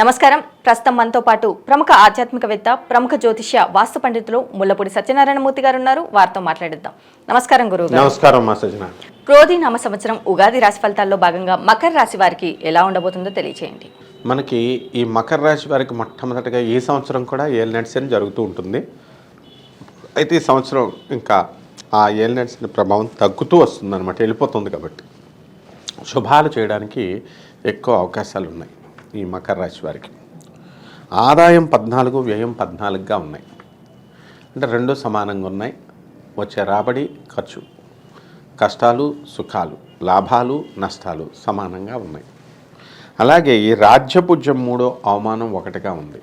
నమస్కారం. ప్రస్తుతం మనతో పాటు ప్రముఖ ఆధ్యాత్మికవేత్త ప్రముఖ జ్యోతిష్య వాస్తు పండితులు ముల్లపూడి సత్యనారాయణమూర్తి గారు ఉన్నారు. వారితో మాట్లాడిద్దాం. నమస్కారం గురువు గారు. నమస్కారం మా సజన క్రోధి నామ సంవత్సరం ఉగాది రాశి ఫలితాల్లో భాగంగా మకర రాశి వారికి ఎలా ఉండబోతుందో తెలియచేయండి. మనకి ఈ మకర రాశి వారికి మొట్టమొదటిగా ఈ సంవత్సరం కూడా ఏలినట్స్ అని జరుగుతూ ఉంటుంది. అయితే ఈ సంవత్సరం ఇంకా ఆ ఏలినట్స్ ప్రభావం తగ్గుతూ వస్తుంది అనమాట వెళ్ళిపోతుంది కాబట్టి. శుభాలు చేయడానికి ఎక్కువ అవకాశాలు ఉన్నాయి ఈ మకర రాశి వారికి. ఆదాయం పద్నాలుగు వ్యయం పద్నాలుగుగా ఉన్నాయి. అంటే రెండు సమానంగా ఉన్నాయి. వచ్చే రాబడి ఖర్చు కష్టాలు సుఖాలు లాభాలు నష్టాలు సమానంగా ఉన్నాయి. అలాగే ఈ రాజ్యపుజ్యం మూడో అవమానం ఒకటిగా ఉంది.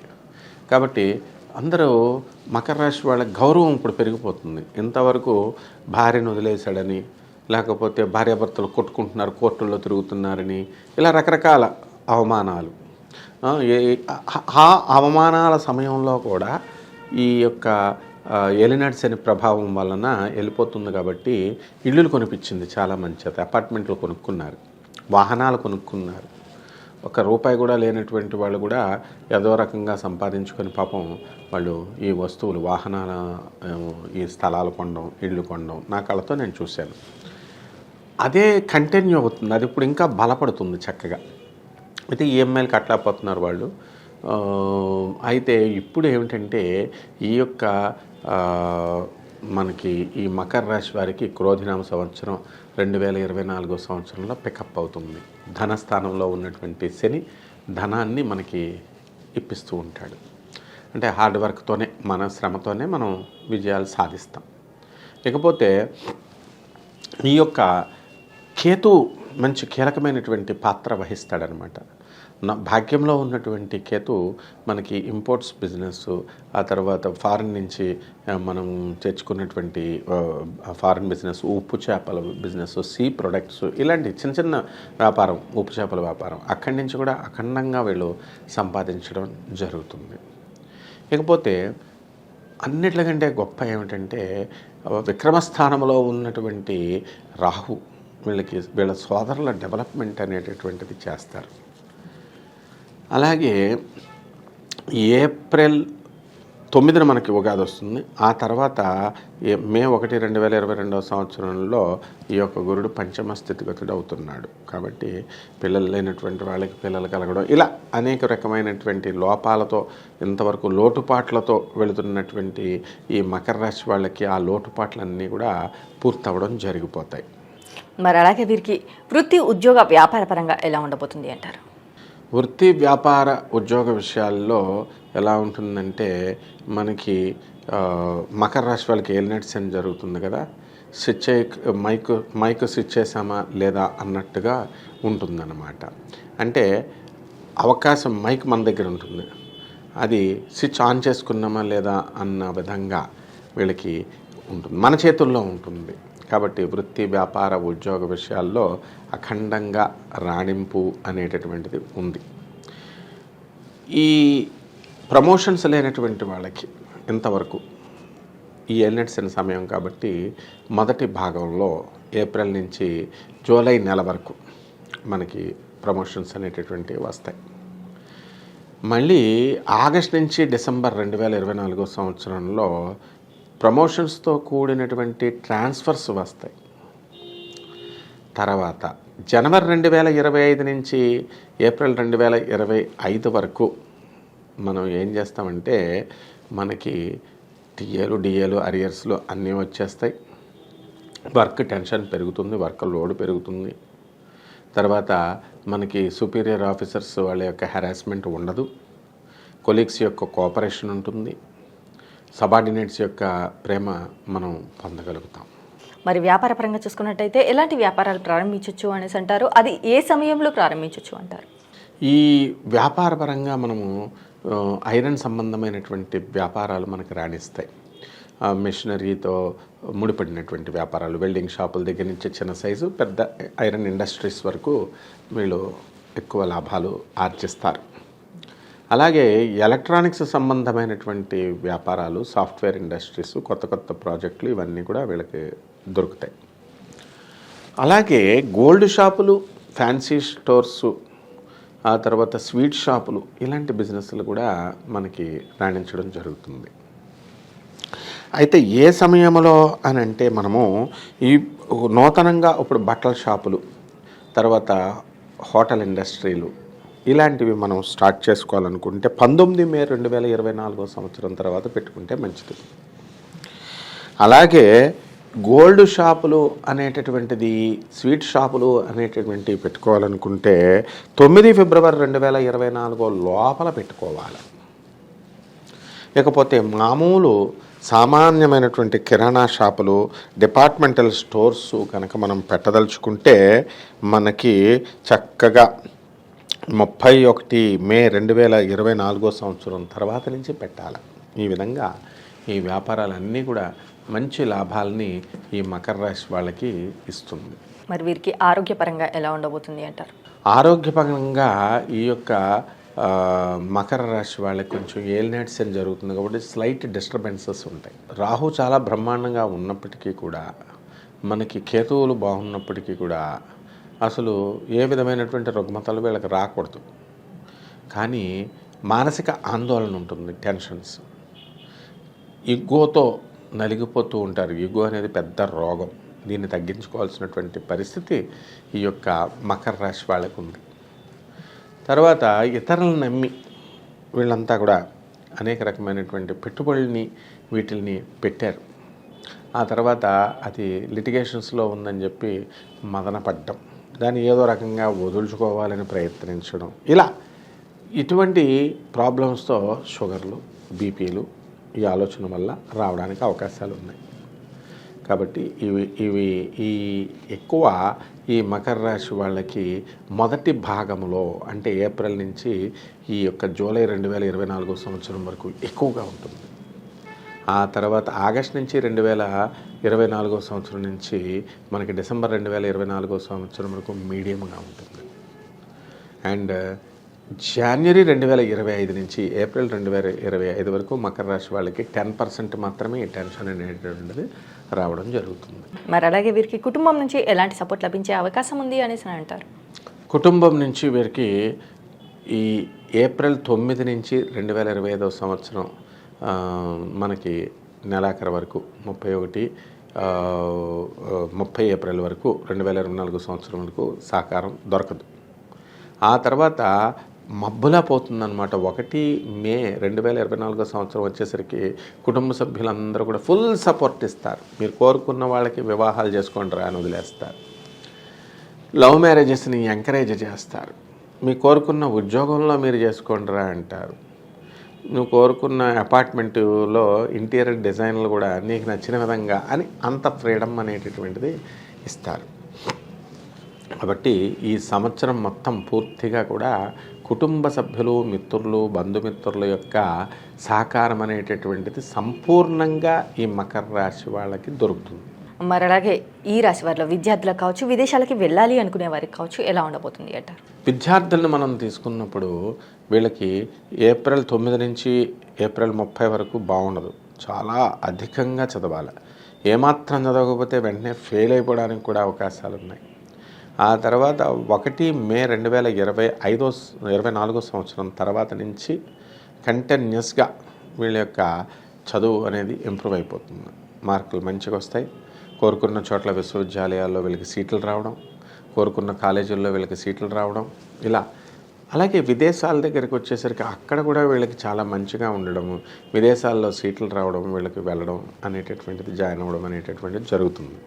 కాబట్టి అందరూ మకర రాశి వాళ్ళ గౌరవం ఇప్పుడు పెరిగిపోతుంది. ఇంతవరకు భార్యను వదిలేశాడని లేకపోతే భార్యాభర్తలు కొట్టుకుంటున్నారు కోర్టుల్లో తిరుగుతున్నారని ఇలా రకరకాల అవమానాలు. ఆ, అవమానాల సమయంలో కూడా ఈ యొక్క ఎలినట్స్ అనే ప్రభావం వలన వెళ్ళిపోతుంది కాబట్టి ఇళ్ళు కొనిపించింది చాలా మంచి అపార్ట్మెంట్లు కొనుక్కున్నారు వాహనాలు కొనుక్కున్నారు. ఒక రూపాయి కూడా లేనటువంటి వాళ్ళు కూడా ఏదో రకంగా సంపాదించుకొని పాపం వాళ్ళు ఈ వస్తువులు వాహనాల ఈ స్థలాలు కొనడం ఇళ్ళు కొనడం నా కళ్ళతో నేను చూశాను. అదే కంటిన్యూ అవుతుంది అది ఇప్పుడు ఇంకా బలపడుతుంది చక్కగా. అయితే ఈఎంఐలు కట్టలేకపోతున్నారు వాళ్ళు. అయితే ఇప్పుడు ఏమిటంటే ఈ యొక్క మనకి ఈ మకర రాశి వారికి క్రోధినామ సంవత్సరం రెండు వేల ఇరవై నాలుగో సంవత్సరంలో పికప్ అవుతుంది. ధనస్థానంలో ఉన్నటువంటి శని ధనాన్ని మనకి ఇప్పిస్తూ ఉంటాడు. అంటే హార్డ్ వర్క్తోనే మన శ్రమతోనే మనం విజయాలు సాధిస్తాం. ఇకపోతే ఈ యొక్క కేతు మంచి కీలకమైనటువంటి పాత్ర వహిస్తాడనమాట. భాగ్యంలో ఉన్నటువంటి కేతు మనకి ఇంపోర్ట్స్ బిజినెస్ ఆ తర్వాత ఫారిన్ నుంచి మనం తెచ్చుకున్నటువంటి ఫారిన్ బిజినెస్ ఉప్పు చేపల బిజినెస్ సీ ప్రొడక్ట్స్ ఇలాంటి చిన్న చిన్న వ్యాపారం ఉప్పు చేపల వ్యాపారం అక్కడి నుంచి కూడా అఖండంగా వీళ్ళు సంపాదించడం జరుగుతుంది. ఇకపోతే అన్నిట్లకంటే గొప్ప ఏమిటంటే విక్రమస్థానంలో ఉన్నటువంటి రాహు వీళ్ళకి వీళ్ళ సోదరుల డెవలప్మెంట్ అనేటటువంటిది చేస్తారు. అలాగే ఏప్రిల్ తొమ్మిదిన మనకి ఉగాది వస్తుంది. ఆ తర్వాత ఏ- మే ఒకటి రెండు వేల ఇరవై రెండవ సంవత్సరంలో ఈ యొక్క గురుడు పంచమ స్థితిగతుడు అవుతున్నాడు. కాబట్టి పిల్లలు లేనటువంటి వాళ్ళకి పిల్లలు కలగడం ఇలా అనేక రకమైనటువంటి లోపాలతో ఇంతవరకు లోటుపాట్లతో వెళుతున్నటువంటి ఈ మకర రాశి వాళ్ళకి ఆ లోటుపాట్లన్నీ కూడా పూర్తవడం జరిగిపోతాయి. మరి అలాగే వీరికి వృత్తి ఉద్యోగ వ్యాపార పరంగా ఎలా ఉండబోతుంది అంటారు? వృత్తి వ్యాపార ఉద్యోగ విషయాల్లో ఎలా ఉంటుందంటే మనకి మకర రాశి వాళ్ళకి ఏలినట్స్ అని జరుగుతుంది కదా స్విచ్ అయ్యి మైక్ మైక్ స్విచ్ చేసామా లేదా అన్నట్టుగా ఉంటుందన్నమాట. అంటే అవకాశం మైక్ మన దగ్గర ఉంటుంది. అది స్విచ్ ఆన్ చేసుకున్నామా లేదా అన్న విధంగా వీళ్ళకి ఉంటుంది. మన చేతుల్లో ఉంటుంది. కాబట్టి వృత్తి వ్యాపార ఉద్యోగ విషయాల్లో అఖండంగా రాణింపు అనేటటువంటిది ఉంది. ఈ ప్రమోషన్స్ లేనటువంటి వాళ్ళకి ఇంతవరకు ఈ ఎల్నెట్స్ అనే సమయం కాబట్టి మొదటి భాగంలో ఏప్రిల్ నుంచి జూలై నెల వరకు మనకి ప్రమోషన్స్ అనేటటువంటివి వస్తాయి. మళ్ళీ ఆగస్ట్ నుంచి డిసెంబర్ రెండు వేల ఇరవై నాలుగో సంవత్సరంలో ప్రమోషన్స్తో కూడినటువంటి ట్రాన్స్ఫర్స్ వస్తాయి. తర్వాత జనవరి రెండు వేల ఇరవై ఐదు నుంచి ఏప్రిల్ రెండు వేల ఇరవై ఐదు వరకు మనం ఏం చేస్తామంటే మనకి టీఏలు డిఏలు అరియర్స్లు అన్నీ వచ్చేస్తాయి. వర్క్ టెన్షన్ పెరుగుతుంది వర్క్ లోడ్ పెరుగుతుంది. తర్వాత మనకి సుపీరియర్ ఆఫీసర్స్ వాళ్ళ యొక్క హెరాస్మెంట్ ఉండదు. కొలీగ్స్ యొక్క కోఆపరేషన్ ఉంటుంది. సబార్డినేట్స్ యొక్క ప్రేమ మనం పొందగలుగుతాం. మరి వ్యాపార పరంగా చూసుకున్నట్టయితే ఎలాంటి వ్యాపారాలు ప్రారంభించవచ్చు అనేసి అంటారు? అది ఏ సమయంలో ప్రారంభించవచ్చు అంటారు? ఈ వ్యాపార పరంగా మనము ఐరన్ సంబంధమైనటువంటి వ్యాపారాలు మనకు రాణిస్తాయి. మిషనరీతో ముడిపడినటువంటి వ్యాపారాలు వెల్డింగ్ షాపుల దగ్గర నుంచి చిన్న సైజు పెద్ద ఐరన్ ఇండస్ట్రీస్ వరకు వీళ్ళు ఎక్కువ లాభాలు ఆర్జిస్తారు. అలాగే ఎలక్ట్రానిక్స్ సంబంధమైనటువంటి వ్యాపారాలు సాఫ్ట్వేర్ ఇండస్ట్రీస్ కొత్త కొత్త ప్రాజెక్టులు ఇవన్నీ కూడా వీళ్ళకి దొరుకుతాయి. అలాగే గోల్డ్ షాపులు ఫ్యాన్సీ స్టోర్స్ ఆ తర్వాత స్వీట్ షాపులు ఇలాంటి బిజినెస్లు కూడా మనకి రాణించడం జరుగుతుంది. అయితే ఏ సమయంలో అని అంటే మనము ఈ నూతనంగా ఇప్పుడు బట్టల షాపులు తర్వాత హోటల్ ఇండస్ట్రీలు ఇలాంటివి మనం స్టార్ట్ చేసుకోవాలనుకుంటే పంతొమ్మిది మే రెండు వేల ఇరవై నాలుగో సంవత్సరం తర్వాత పెట్టుకుంటే మంచిది. అలాగే గోల్డ్ షాపులు అనేటటువంటిది స్వీట్ షాపులు అనేటటువంటివి పెట్టుకోవాలనుకుంటే తొమ్మిది ఫిబ్రవరి రెండు వేల ఇరవై నాలుగో లోపల పెట్టుకోవాలి. ఇకపోతే మామూలు సామాన్యమైనటువంటి కిరాణా షాపులు డిపార్ట్మెంటల్ స్టోర్స్ కనుక మనం పెట్టదలుచుకుంటే మనకి చక్కగా ముప్పై ఒకటి మే రెండు వేల ఇరవై నాలుగో సంవత్సరం తర్వాత నుంచి పెట్టాలి. ఈ విధంగా ఈ వ్యాపారాలన్నీ కూడా మంచి లాభాలని ఈ మకర రాశి వాళ్ళకి ఇస్తుంది. మరి వీరికి ఆరోగ్యపరంగా ఎలా ఉండబోతుంది అంటారు? ఆరోగ్యపరంగా ఈ యొక్క మకర రాశి వాళ్ళకి కొంచెం ఏలినాట్స్ అని జరుగుతుంది కాబట్టి స్లైట్ డిస్టర్బెన్సెస్ ఉంటాయి. రాహు చాలా బ్రహ్మాండంగా ఉన్నప్పటికీ కూడా మనకి కేతువులు బాగున్నప్పటికీ కూడా అసలు ఏ విధమైనటువంటి రుగ్మతలు వీళ్ళకి రాకూడదు. కానీ మానసిక ఆందోళన ఉంటుంది టెన్షన్స్. ఇగ్గోతో నలిగిపోతూ ఉంటారు. ఇగో అనేది పెద్ద రోగం. దీన్ని తగ్గించుకోవాల్సినటువంటి పరిస్థితి ఈ యొక్క మకర రాశి వాళ్ళకు ఉంది. తర్వాత ఇతరులను నమ్మి వీళ్ళంతా కూడా అనేక రకమైనటువంటి పెట్టుబడుల్ని వీటిల్ని పెట్టారు. ఆ తర్వాత అది లిటిగేషన్స్లో ఉందని చెప్పి మదన పడ్డం. దాన్ని ఏదో రకంగా వదులుచుకోవాలని ప్రయత్నించడం. ఇలా ఇటువంటి ప్రాబ్లమ్స్తో షుగర్లు బీపీలు ఈ ఆలోచన వల్ల రావడానికి అవకాశాలు ఉన్నాయి. కాబట్టి ఇవి ఇవి ఈ ఎక్కువ ఈ మకర రాశి వాళ్ళకి మొదటి భాగంలో అంటే ఏప్రిల్ నుంచి ఈ యొక్క జూలై రెండు వేల ఇరవై నాలుగో సంవత్సరం వరకు ఎక్కువగా ఉంటుంది. ఆ తర్వాత ఆగస్ట్ నుంచి రెండు వేల ఇరవై నాలుగో సంవత్సరం నుంచి మనకి డిసెంబర్ రెండు వేల ఇరవై నాలుగో సంవత్సరం వరకు మీడియంగా ఉంటుంది. అండ్ జనవరి రెండు వేల ఇరవై ఐదు నుంచి ఏప్రిల్ రెండు వేల ఇరవై ఐదు వరకు మకర రాశి వాళ్ళకి టెన్ పర్సెంట్ మాత్రమే ఈ టెన్షన్ అనేటువంటిది రావడం జరుగుతుంది. మరి అలాగే వీరికి కుటుంబం నుంచి ఎలాంటి సపోర్ట్ లభించే అవకాశం ఉంది అనేసి అని అంటారు. కుటుంబం నుంచి వీరికి ఈ ఏప్రిల్ తొమ్మిది నుంచి రెండు వేల ఇరవై ఐదవ సంవత్సరం మనకి నెలాఖరు వరకు ముప్పై ఒకటి ముప్పై ఏప్రిల్ వరకు రెండు వేల ఇరవై నాలుగు సంవత్సరం వరకు సహకారం దొరకదు. ఆ తర్వాత మబ్బులా పోతుందన్నమాట. ఒకటి మే రెండు వేల ఇరవై నాలుగో సంవత్సరం వచ్చేసరికి కుటుంబ సభ్యులందరూ కూడా ఫుల్ సపోర్ట్ ఇస్తారు. మీరు కోరుకున్న వాళ్ళకి వివాహాలు చేసుకోండి రా అని వదిలేస్తారు. లవ్ మ్యారేజెస్ని ఎంకరేజ్ చేస్తారు. మీరు కోరుకున్న ఉద్యోగంలో మీరు చేసుకోండిరా అంటారు. నువ్వు కోరుకున్న అపార్ట్మెంటులో ఇంటీరియర్ డిజైన్లు కూడా నీకు నచ్చిన విధంగా అని అంత ఫ్రీడమ్ అనేటటువంటిది ఇస్తారు. కాబట్టి ఈ సంవత్సరం మొత్తం పూర్తిగా కూడా కుటుంబ సభ్యులు మిత్రులు బంధుమిత్రుల యొక్క సహకారం అనేటటువంటిది సంపూర్ణంగా ఈ మకర రాశి వాళ్ళకి దొరుకుతుంది. మరి అలాగే ఈ రాశి వారిలో విద్యార్థులకు కావచ్చు విదేశాలకి వెళ్ళాలి అనుకునే వారికి కావచ్చు ఎలా ఉండబోతుంది అంటారు? విద్యార్థులను మనం తీసుకున్నప్పుడు వీళ్ళకి ఏప్రిల్ తొమ్మిది నుంచి ఏప్రిల్ ముప్పై వరకు బాగుండదు. చాలా అధికంగా చదవాలి. ఏమాత్రం చదవకపోతే వెంటనే ఫెయిల్ అయిపోవడానికి కూడా అవకాశాలు ఉన్నాయి. ఆ తర్వాత ఒకటి మే రెండు వేల ఇరవై ఐదో ఇరవై నాలుగో సంవత్సరం తర్వాత నుంచి కంటిన్యూస్గా వీళ్ళ యొక్క చదువు అనేది ఇంప్రూవ్ అయిపోతుంది. మార్కులు మంచిగా వస్తాయి. కోరుకున్న చోట్ల విశ్వవిద్యాలయాల్లో వీళ్ళకి సీట్లు రావడం కోరుకున్న కాలేజీల్లో వీళ్ళకి సీట్లు రావడం ఇలా. అలాగే విదేశాల దగ్గరికి వచ్చేసరికి అక్కడ కూడా వీళ్ళకి చాలా మంచిగా ఉండడము విదేశాల్లో సీట్లు రావడం వీళ్ళకి వెళ్ళడం అనేటటువంటిది జాయిన్ అవ్వడం అనేటటువంటిది జరుగుతుంది.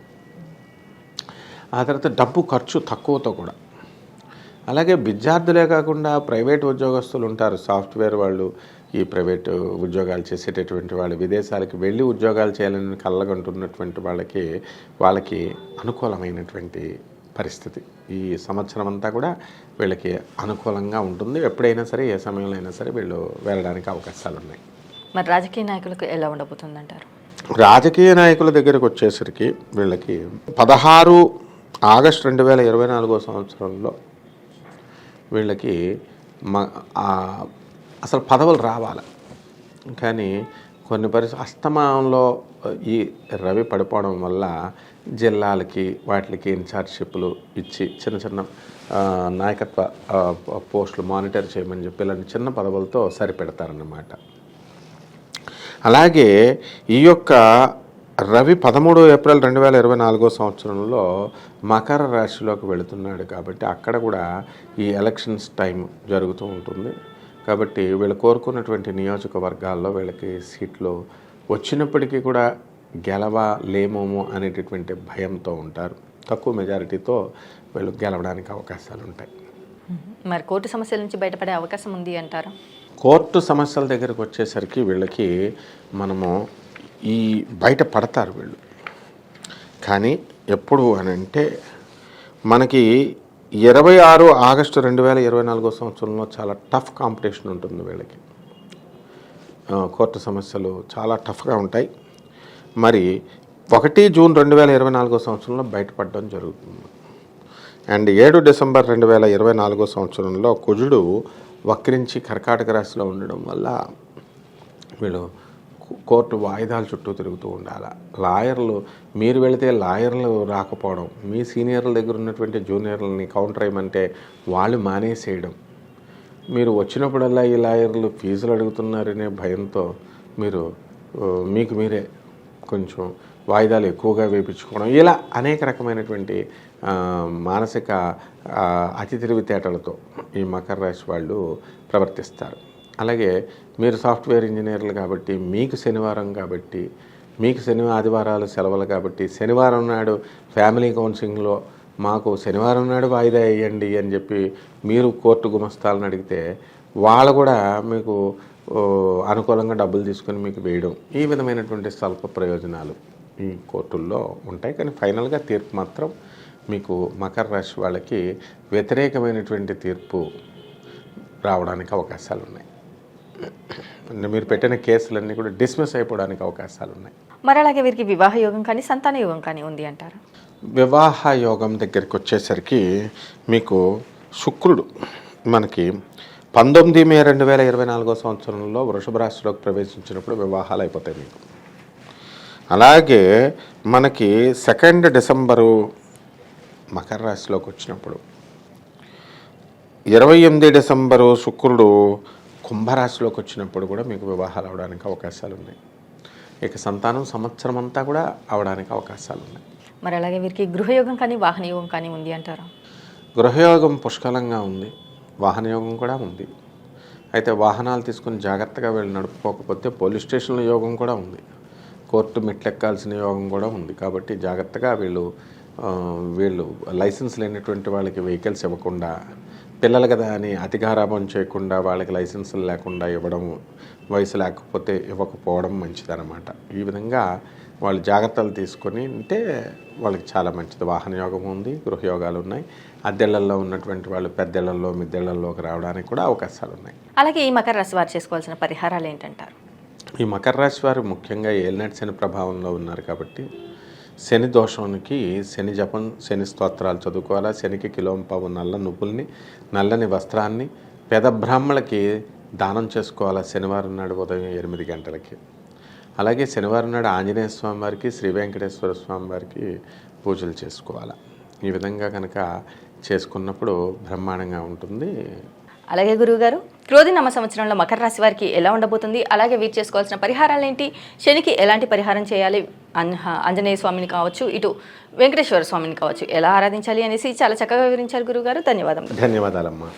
ఆ తర్వాత డబ్బు ఖర్చు తక్కువతో కూడా. అలాగే విద్యార్థులే కాకుండా ప్రైవేట్ ఉద్యోగస్తులు ఉంటారు సాఫ్ట్వేర్ వాళ్ళు ఈ ప్రైవేట్ ఉద్యోగాలు చేసేటటువంటి వాళ్ళు విదేశాలకు వెళ్ళి ఉద్యోగాలు చేయాలని కళ్ళగంటున్నటువంటి వాళ్ళకి వాళ్ళకి అనుకూలమైనటువంటి పరిస్థితి. ఈ సంవత్సరం అంతా కూడా వీళ్ళకి అనుకూలంగా ఉంటుంది. ఎప్పుడైనా సరే ఏ సమయంలో అయినా సరే వీళ్ళు వెళ్ళడానికి అవకాశాలు ఉన్నాయి. మరి రాజకీయ నాయకులకు ఎలా ఉండబోతుంది అంటారు రాజకీయ నాయకుల దగ్గరకు వచ్చేసరికి వీళ్ళకి పదహారు ఆగస్ట్ రెండు వేల ఇరవై నాలుగో సంవత్సరంలో వీళ్ళకి మ ఆ, అసలు పదవులు రావాలి. కానీ కొన్ని పరిస్థితి అస్తమానంలో ఈ రవి పడిపోవడం వల్ల జిల్లాలకి వాటికి ఇన్ఛార్జ్షిప్లు ఇచ్చి చిన్న చిన్న నాయకత్వ పోస్టులు మానిటర్ చేయమని చెప్పి ఇలాంటి చిన్న పదవులతో సరిపెడతారన్నమాట. అలాగే ఈ యొక్క రవి పదమూడు ఏప్రిల్ రెండు వేల ఇరవై నాలుగో సంవత్సరంలో మకర రాశిలోకి వెళుతున్నాడు కాబట్టి అక్కడ కూడా ఈ ఎలక్షన్స్ టైం జరుగుతూ ఉంటుంది. కాబట్టి వీళ్ళు కోరుకున్నటువంటి నియోజకవర్గాల్లో వీళ్ళకి సీట్లు వచ్చినప్పటికీ కూడా గెలవలేమోమో అనేటటువంటి భయంతో ఉంటారు. తక్కువ మెజారిటీతో వీళ్ళు గెలవడానికి అవకాశాలు ఉంటాయి. మరి కోర్టు సమస్యల నుంచి బయటపడే అవకాశం ఉంది అంటారా? కోర్టు సమస్యల దగ్గరకు వచ్చేసరికి వీళ్ళకి మనము ఈ బయట పడతారు వీళ్ళు. కానీ ఎప్పుడు అని అంటే మనకి ఇరవై ఆరు ఆగస్టు రెండు వేల ఇరవై నాలుగో సంవత్సరంలో చాలా టఫ్ కాంపిటీషన్ ఉంటుంది వీళ్ళకి. కోర్టు సమస్యలు చాలా టఫ్గా ఉంటాయి. మరి ఒకటి జూన్ రెండు వేల ఇరవై నాలుగో సంవత్సరంలో బయటపడడం జరుగుతుంది. అండ్ ఏడు డిసెంబర్ రెండు వేల ఇరవై నాలుగో సంవత్సరంలో కుజుడు వక్రించి కర్కాటక రాశిలో ఉండడం వల్ల వీళ్ళు కోర్టు వాయిదాల చుట్టూ తిరుగుతూ ఉండాలి? లాయర్లు మీరు వెళితే లాయర్లు రాకపోవడం మీ సీనియర్ల దగ్గర ఉన్నటువంటి జూనియర్లని కౌంటర్ అయ్యమంటే వాళ్ళు మానేసేయడం. మీరు వచ్చినప్పుడల్లా ఈ లాయర్లు ఫీజులు అడుగుతున్నారనే భయంతో మీరు మీకు మీరే కొంచెం వాయిదాలు ఎక్కువగా వేపించుకోవడం. ఇలా అనేక రకమైనటువంటి మానసిక అతి తెలివితేటలతో ఈ మకర రాశి వాళ్ళు ప్రవర్తిస్తారు. అలాగే మీరు సాఫ్ట్వేర్ ఇంజనీర్లు కాబట్టి మీకు శనివారం కాబట్టి మీకు శని ఆదివారాలు సెలవులు కాబట్టి శనివారం నాడు ఫ్యామిలీ కౌన్సిలింగ్లో మాకు శనివారం నాడు వాయిదా వేయండి అని చెప్పి మీరు కోర్టు గుమస్తాలను అడిగితే వాళ్ళు కూడా మీకు అనుకూలంగా డబ్బులు తీసుకొని మీకు వేయడం ఈ విధమైనటువంటి స్వల్ప ప్రయోజనాలు ఈ కోర్టుల్లో ఉంటాయి. కానీ ఫైనల్గా తీర్పు మాత్రం మీకు మకర రాశి వాళ్ళకి వ్యతిరేకమైనటువంటి తీర్పు రావడానికి అవకాశాలు ఉన్నాయి మీరు పెట్టిన కేసులన్నీ కూడా డిస్మిస్ అయిపోవడానికి అవకాశాలు ఉన్నాయి. మరి అలాగే వీరికి వివాహ యోగం కానీ సంతాన యోగం కానీ ఉంది అంటారా? వివాహ యోగం దగ్గరికి వచ్చేసరికి మీకు శుక్రుడు మనకి పంతొమ్మిది మే రెండు వేల ఇరవై నాలుగో సంవత్సరంలో వృషభ రాశిలోకి ప్రవేశించినప్పుడు వివాహాలు అయిపోతాయి మీకు. అలాగే మనకి సెకండ్ డిసెంబరు మకర రాశిలోకి వచ్చినప్పుడు ఇరవై ఎనిమిది డిసెంబరు శుక్రుడు కుంభరాశిలోకి వచ్చినప్పుడు కూడా మీకు వివాహాలు అవడానికి అవకాశాలు ఉన్నాయి. ఇక సంతానం సంవత్సరం అంతా కూడా అవడానికి అవకాశాలు ఉన్నాయి. మరి అలాగే వీరికి గృహయోగం కానీ వాహన యోగం కానీ ఉంది అంటారా? గృహయోగం పుష్కలంగా ఉంది. వాహనయోగం కూడా ఉంది. అయితే వాహనాలు తీసుకుని జాగ్రత్తగా వీళ్ళు నడుపుకోకపోతే పోలీస్ స్టేషన్ల యోగం కూడా ఉంది. కోర్టు మెట్లెక్కాల్సిన యోగం కూడా ఉంది. కాబట్టి జాగ్రత్తగా వీళ్ళు వీళ్ళు లైసెన్స్ లేనటువంటి వాళ్ళకి వెహికల్స్ ఇవ్వకుండా పిల్లలు కదా అని అతిగారాభం చేయకుండా వాళ్ళకి లైసెన్సులు లేకుండా ఇవ్వడం వయసు లేకపోతే ఇవ్వకపోవడం మంచిదన్నమాట. ఈ విధంగా వాళ్ళు జాగ్రత్తలు తీసుకొని ఉంటే వాళ్ళకి చాలా మంచిది. వాహన యోగం ఉంది గృహయోగాలు ఉన్నాయి. అద్దెళ్ళలో ఉన్నటువంటి వాళ్ళు పెద్దళ్ళలో మిద్దెళ్ళలోకి రావడానికి కూడా అవకాశాలు ఉన్నాయి. అలాగే ఈ మకర రాశి వారు చేసుకోవాల్సిన పరిహారాలు ఏంటంటారు? ఈ మకర రాశి వారు ముఖ్యంగా ఏలినాటి శని ప్రభావంలో ఉన్నారు కాబట్టి శని దోషానికి శని జపం శని స్తోత్రాలు చదువుకోవాలా? శనికి కిలోంపావు నల్ల నువ్వుల్ని నల్లని వస్త్రాన్ని పెద బ్రాహ్మణులకి దానం చేసుకోవాలా? శనివారం నాడు ఉదయం ఎనిమిది గంటలకి. అలాగే శనివారం నాడు ఆంజనేయ స్వామి వారికి శ్రీ వెంకటేశ్వర స్వామి వారికి పూజలు చేసుకోవాలా? ఈ విధంగా కనుక చేసుకున్నప్పుడు బ్రహ్మాండంగా ఉంటుంది. అలాగే గురువుగారు క్రోధి నమ సంవత్సరంలో మకర రాశి వారికి ఎలా ఉండబోతుంది? అలాగే వీరు చేసుకోవాల్సిన పరిహారాలు ఏంటి శనికి ఎలాంటి పరిహారం చేయాలి? ఆంజనేయ స్వామిని కావచ్చు ఇటు వెంకటేశ్వర స్వామిని కావచ్చు ఎలా ఆరాధించాలి అనేసి చాలా చక్కగా వివరించారు గురువుగారు. ధన్యవాదములు. ధన్యవాదాలమ్మా.